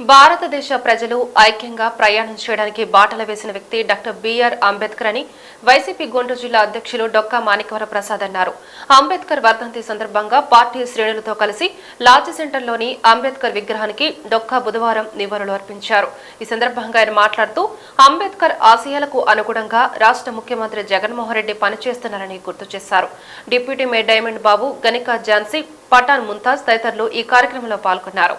భారతదేశ ప్రజలు ఐక్యంగా ప్రయాణం చేయడానికి బాటలు వేసిన వ్యక్తి డాక్టర్ బిఆర్ అంబేద్కర్ అని వైసీపీ గుంటూరు జిల్లా అధ్యక్షులు డొక్కా మాణిక్వర ప్రసాద్ అన్నారు. అంబేద్కర్ వర్ధంతి సందర్భంగా పార్టీ శ్రేణులతో కలిసి లాడ్జ్ సెంటర్లోని అంబేద్కర్ విగ్రహానికి డొక్కా బుధవారం నివాళులు అర్పించారు. ఈ సందర్భంగా ఆయన మాట్లాడుతూ అంబేద్కర్ ఆశయాలకు అనుగుణంగా రాష్ట్ర ముఖ్యమంత్రి జగన్మోహన్ రెడ్డి పనిచేస్తున్నారని గుర్తు చేశారు. Deputy mayor Diamond Babu Ganika Jhansi Pathan Mumtaz తదితరులు ఈ కార్యక్రమంలో పాల్గొన్నారు.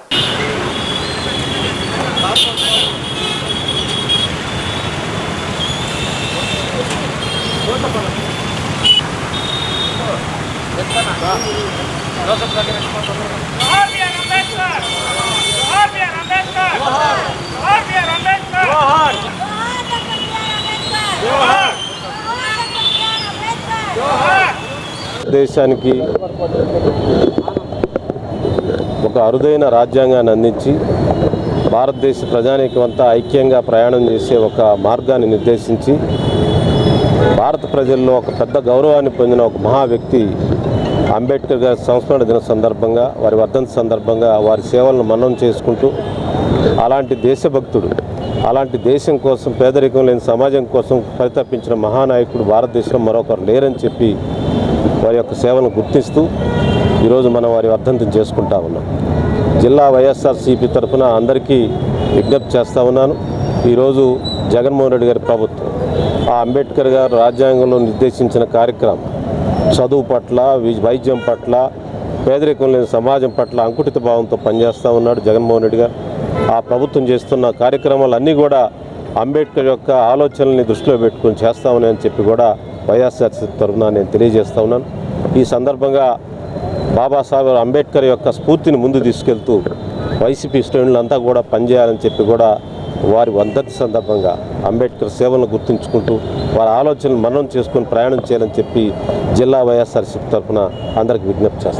దేశానికి ఒక అరుదైన రాజ్యాంగాన్ని అందించి భారతదేశ ప్రజానీకమంతా ఐక్యంగా ప్రయాణం చేసే ఒక మార్గాన్ని నిర్దేశించి భారత ప్రజల్లో ఒక పెద్ద గౌరవాన్ని పొందిన ఒక మహా వ్యక్తి అంబేద్కర్ గారి సంస్మరణ దిన సందర్భంగా వారి వర్ధంతి సందర్భంగా వారి సేవలను మన్నం చేసుకుంటూ అలాంటి దేశభక్తుడు అలాంటి దేశం కోసం పేదరికం లేని సమాజం కోసం పరితపించిన మహానాయకుడు భారతదేశంలో మరొకరు లేరని చెప్పి వారి యొక్క సేవలను గుర్తిస్తూ ఈరోజు మనం వారి వర్ధంతిని చేసుకుంటా ఉన్నాం. జిల్లా వైఎస్ఆర్సీపీ తరఫున అందరికీ విజ్ఞప్తి చేస్తూ ఉన్నాను. ఈరోజు జగన్మోహన్ రెడ్డి గారి ప్రభుత్వం ఆ అంబేద్కర్ గారు రాజ్యాంగంలో నిర్దేశించిన కార్యక్రమం చదువు పట్ల వైద్యం పట్ల పేదరికం లేని సమాజం పట్ల అంకుటిత భావంతో పనిచేస్తూ ఉన్నాడు జగన్మోహన్ రెడ్డి గారు. ఆ ప్రభుత్వం చేస్తున్న కార్యక్రమాలన్నీ కూడా అంబేద్కర్ యొక్క ఆలోచనల్ని దృష్టిలో పెట్టుకొని చేస్తామని అని చెప్పి కూడా వైఎస్ఆర్సీ తరఫున నేను తెలియజేస్తా ఉన్నాను. ఈ సందర్భంగా బాబాసాహెబ్ అంబేద్కర్ యొక్క స్ఫూర్తిని ముందు తీసుకెళ్తూ వైసీపీ శ్రేణులంతా కూడా పనిచేయాలని చెప్పి కూడా వారి వర్ధంతి సందర్భంగా అంబేద్కర్ సేవలను గుర్తుంచుకుంటూ వారి ఆలోచనలు మననం చేసుకొని ప్రయాణం చేయాలని చెప్పి జిల్లా వైఎస్ఆర్సీపీ తరఫున అందరికి విజ్ఞప్తి చేస్తారు